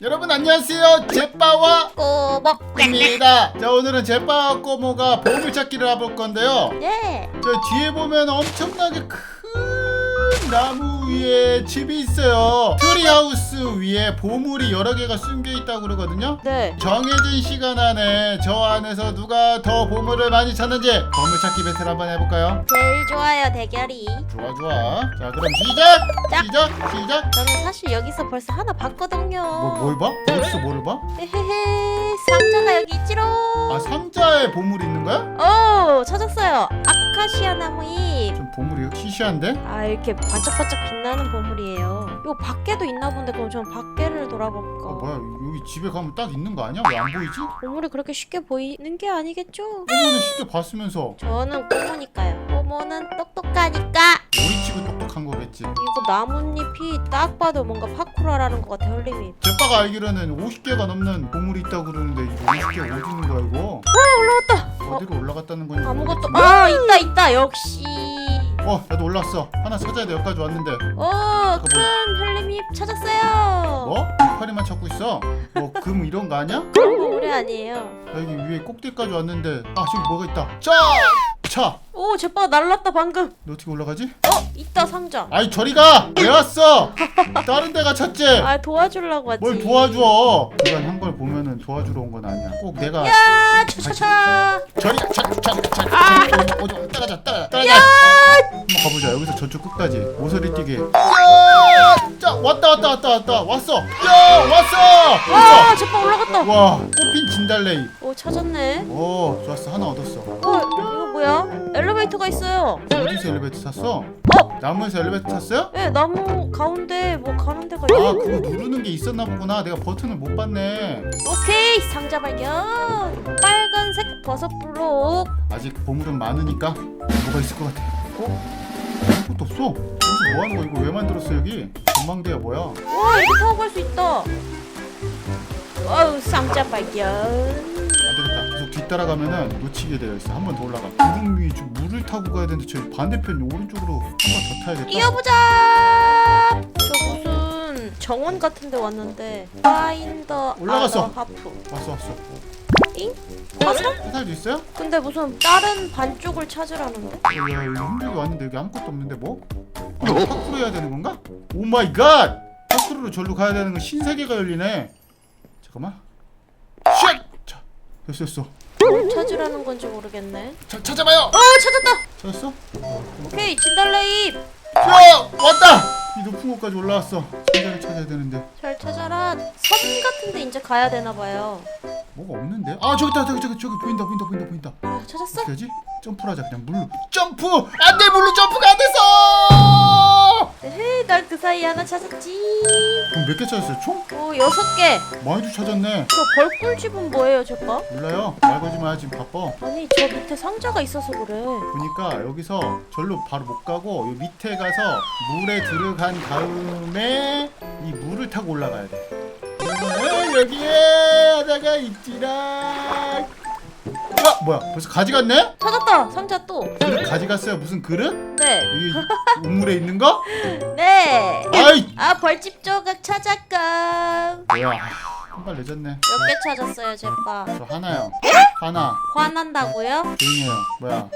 여러분 안녕하세요. 제빠와 꼬먹 입니다. 자 오늘은 제빠와 꼬모가 보물찾기를 해볼 건데요. 네. 저 뒤에 보면 엄청나게 큰 나무 위에 집이 있어요 트리하우스 위에 보물이 여러 개가 숨겨 있다고 그러거든요 네. 정해진 시간 안에 저 안에서 누가 더 보물을 많이 찾는지 보물 찾기 배틀 한번 해볼까요? 제일 좋아요 대결이 좋아 좋아 자 그럼 시작! 자. 시작! 시작! 저는 사실 여기서 벌써 하나 봤거든요 뭐, 뭘 봐? 어디서 뭐를 봐? 헤헤헤 상자가 여기 있지롱. 아 상자에 보물이 있는 거야? 오 찾았어요. 아카시아 나무잎. 좀 보물이 시시한데? 아 이렇게 반짝반짝 빛나는 보물이에요. 이거 밖에도 있나 본데 그럼 전 밖에를 돌아볼까? 아 뭐야? 여기 집에 가면 딱 있는 거 아니야? 왜 안 보이지? 보물이 그렇게 쉽게 보이는 게 아니겠죠? 꼬모는 쉽게 봤으면서. 저는 꼬모니까요. 꼬모는 똑똑하니까. 머리치고 똑 똑한 거겠지. 이거 나뭇잎이 딱 봐도 뭔가 파쿠라라는 것 같아 헐림이. 제빠가 알기로는 50개가 넘는 보물이 있다고 그러는데 이거 50개 어디 있는 거야 이거? 올라왔다! 어디로 올라갔다는 거냐 아무것도 모르겠지만. 아 있다 있다! 역시! 어 나도 올라왔어. 하나 찾아야 돼 여기까지 왔는데. 오큰 헬림잎 찾았어요! 뭐? 이파리만 찾고 있어? 뭐 금 이런 거 아니야? 그런 거 오래 아니에요. 나 여기 위에 꼭대기까지 왔는데. 아 저기 뭐가 있다. 자! 차! 오 제빠가 날랐다 방금 너 어떻게 올라가지? 어 있다 상자 아이 저리 가! 왜 왔어? 다른 데 가 찾지? 아 도와주려고 왔지 뭘 도와줘? 그간 한 걸 보면은 도와주러 온 건 아니야. 꼭 내가 야 차차차 저리 가, 차, 차, 차, 아! 차, 어디 어디 따라가, 따라, 따라가. 한번 가보자. 여기서 저쪽 끝까지 모서리 뛰게. 야, 자 왔다, 왔다, 왔다, 왔다, 왔어. 야, 왔어. 와 왔어. 제빠 올라갔다 와, 꽃핀 진달래이. 오 찾았네 오, 좋았어. 하나 얻었어. 어 뭐야 엘리베이터가 있어요 어디서 엘리베이터 탔어? 어? 나무에서 엘리베이터 탔어요? 예 나무 가운데 뭐 가는 데가 아, 있어 그거 누르는 게 있었나 보구나. 내가 버튼을 못 봤네. 오케이 상자 발견 빨간색 버섯 블록 아직 보물은 많으니까 뭐가 있을 것 같아. 어? 아무것도 없어. 여기서 뭐 하는 거야? 이거 왜 만들었어 여기? 전망대야 뭐야? 와 이렇게 타고 갈 수 있다 와우 상자 발견 안 되겠다. 뒤따라가면은 놓치게 되어 있어. 한 번 더 올라가. 구름 위에 좀 물을 타고 가야 되는데 저 반대편 오른쪽으로 한 번 더 타야겠다. 뛰어보자 저 무슨 정원 같은 데 왔는데 파인더 올라갔어. 하프 왔어 왔어. 잉? 화살? 화살도 있어요? 근데 무슨 다른 반쪽을 찾으라는데? 야 여기 힘들게 왔는데 여기 아무것도 없는데 뭐? 아, 파쿠르 해야 되는 건가? 오 마이 갓! 파쿠르로 절로 가야 되는 건 신세계가 열리네. 잠깐만. 됐어 됐어. 뭘 찾으라는 건지 모르겠네. 자, 찾아봐요. 어 찾았다! 찾았어? 오케이 진달래잎! 야 왔다! 이 높은 곳까지 올라왔어. 상자를 찾아야 되는데. 잘 찾아라. 섬 같은데 이제 가야 되나 봐요. 뭐가 없는데? 아 저기 있다 저기 저기 저기 보인다 보인다 보인다 보인다. 아 찾았어? 어떻게 하지? 점프를 하자 그냥. 물로. 점프! 안돼 물로 점프가 안에 헤이 날 그 사이에 하나 찾았지. 그럼 몇 개 찾았어요 총? 오 여섯 개. 많이도 찾았네. 저 벌꿀집은 뭐예요 제빠? 몰라요. 말 걸지 마 지금 바빠. 아니 저 밑에 상자가 있어서 그래. 보니까 여기서 절로 바로 못 가고 요 밑에 가서 물에 들어간 다음에 이 물을 타고 올라가야 돼. 그러면 여기에 하다가 있지라 아 뭐야 벌써 가져갔네? 찾았다 상자 또 그릇 가져갔어요 무슨 그릇? 네. 여기 우물에 있는 거? 네. 아이 아 벌집 조각 찾았감. 뭐야 한발 늦었네 몇 개 찾았어요, 제빠? 저 하나요 하나 화난다고요? 조용히 해요 뭐야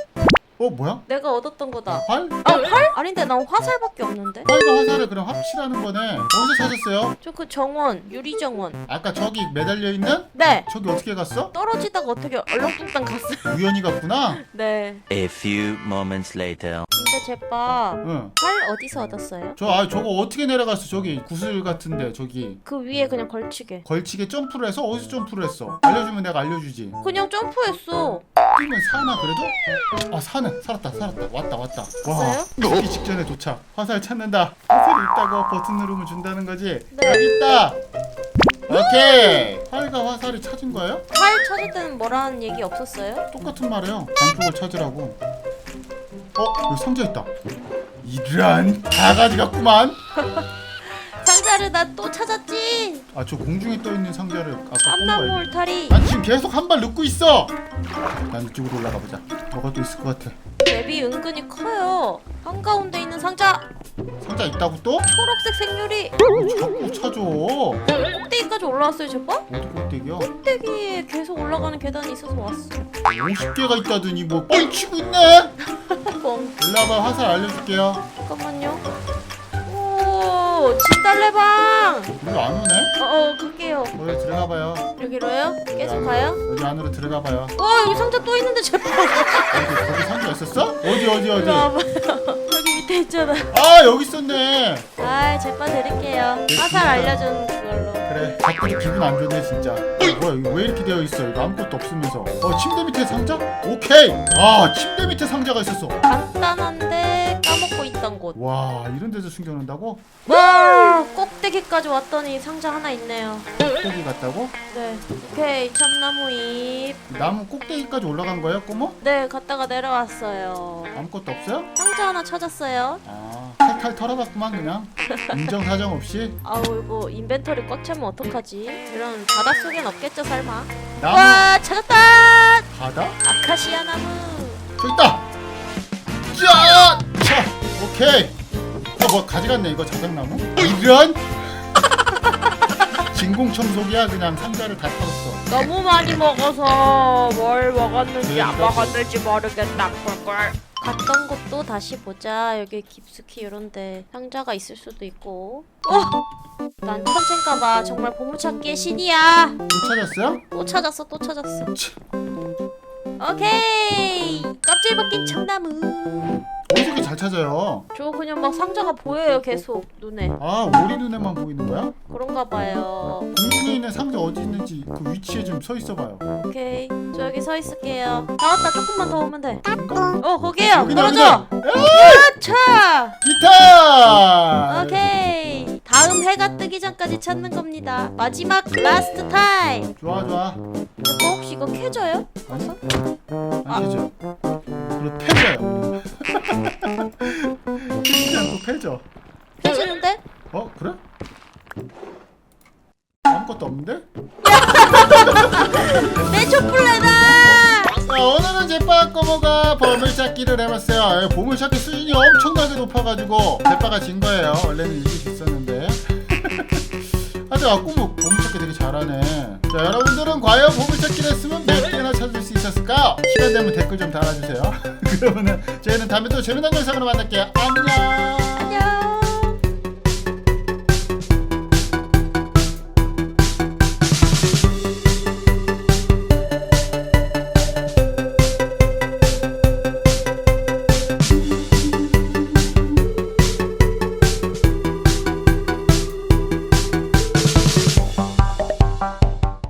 어 뭐야? 내가 얻었던 거다. 활? 아 활? 아닌데 난 화살밖에 없는데. 활과 화살을 그럼 합치라는 거네 어디서 찾았어요? 저 그 정원 유리 정원. 아까 저기 매달려 있는? 네. 저기 어떻게 갔어? 떨어지다가 어떻게 얼렁뚱땅 갔어요. 우연히 갔구나 네. A few moments later. 근데 제빠 응. 활 어디서 얻었어요? 저, 아, 저거 어떻게 내려갔어? 저기 구슬 같은데, 저기. 그 위에 그냥 걸치게. 걸치게 점프를 해서 어디서 점프를 했어? 알려주면 내가 알려주지. 그냥 점프했어. 뛰면 사나, 그래도? 아, 사는. 살았다, 살았다. 왔다, 왔다. 와? 죽기 직전에 도착. 화살 찾는다. 화살이 있다고 버튼 누르면 준다는 거지? 네. 여기 있다! 오케이! 활과 화살을 찾은 거예요? 활 찾을 때는 뭐라는 얘기 없었어요? 똑같은 말이에요. 반쪽을 찾으라고. 어? 여기 상자 있다. 이런 다 가져갔구만. 상자를 나 또 찾았지. 아 저 공중에 떠 있는 상자를 아까 본 깜나무 거야. 울타리. 난 지금 계속 한 발 넣고 있어. 난 이쪽으로 올라가 보자. 뭐가 또 있을 것 같아. 맵이 은근히 커요. 한가운데 있는 상자. 상자 있다고 또? 초록색 생유리. 자꾸 찾아. 꼭대기까지 올라왔어요? 어디 꼭대기야? 꼭대기에 계속 올라가는 계단이 있어서 왔어. 50개가 있다더니 뭐 뻥치고 있네. 뻥. 와봐 화살 알려줄게요. 잠깐만요. 오, 진달래방. 일로 안 오네? 어, 어, 갈게요. 여기 들어가봐요. 여기로요? 계속 여기 가요? 안- 여기 안으로 들어가봐요. 와, 여기 상자 또 있는데 제발. 여기 거기 상자 있었어? 어디 어디 어디? 이리 와봐요. 여기 밑에 있잖아. 아 여기 있었네. 아, 제빠 드릴게요. 화살 알려준 그걸로. 그래. 갑자기 기분 안 좋네 진짜. 어, 뭐야 이거 왜 이렇게 되어 있어? 이거 아무것도 없으면서. 어 침대 밑에 상자? 오케이. 아 침대 밑에 상자가 있었어. 간단한데 곳. 와 이런 데서 숨겨놓는다고? 와, 꼭대기까지 왔더니 상자 하나 있네요. 꼭대기 갔다고? 네. 오케이, 참나무 잎. 나무 꼭대기까지 올라간 거야 꼬모? 네, 갔다가 내려왔어요. 아무것도 없어요? 상자 하나 찾았어요. 아 탈탈 털어봤구만 그냥. 인정사정 없이. 아우 이거 인벤토리 꽉 차면 어떡하지? 이런 바닷속엔 없겠죠 설마? 나무 와 찾았다! 바다? 아카시아 나무 저기 있다. 자, 자, 오케이. 어 뭐 가져갔네 이거 자작나무? 이런? 진공 청소기야 그냥 상자를 다 털었어. 너무 많이 먹어서 뭘 먹었는지 안 그러니까. 먹었는지 모르겠다 꿀꿀 갔던 곳도 다시 보자 여기 깊숙이 이런데 상자가 있을 수도 있고 어! 난 천재인가봐 정말 보물찾기의 신이야 못 찾았어요? 또 찾았어 또 찾았어 치. 오케이. 껍질 벗긴 어디서 이렇게 잘 찾아요? 저 그냥 막 상자가 보여요 계속 눈에. 아 우리 눈에만 보이는 거야? 그런가 봐요. 공중에 있는 상자 어디 있는지 그 위치에 좀 서 있어봐요. 오케이. 저 여기 서 있을게요. 다 왔다. 조금만 더 오면 돼어 여기다, 떨어져 여기다. 차 기타! 오케이. 다음 해가 뜨기 전까지 찾는 겁니다. 마지막 라스트 타임. 좋아 좋아. 캐져요? 아니? 아. 안 되죠. 그리고 패져요. 패지 않고 패져. 캐지는데? 어 그래? 아무것도 없는데? 내 촛불레다 자 오늘은 제빠 꼬모가 보물찾기를 해봤어요 예, 보물찾기 수준이 엄청나게 높아가지고 제빠가 진 거예요 원래는 이길 수 있었는데 하여튼 아 꼬모 보물찾기 되게 잘하네. 자 여러분들은 과연 보물찾기를 했으면 몇 개나 찾을 수 있었을까? 시간 되면 댓글 좀 달아주세요. 그러면은 저희는 다음에 또 재미난 영상으로 만날게요. 안녕! 안녕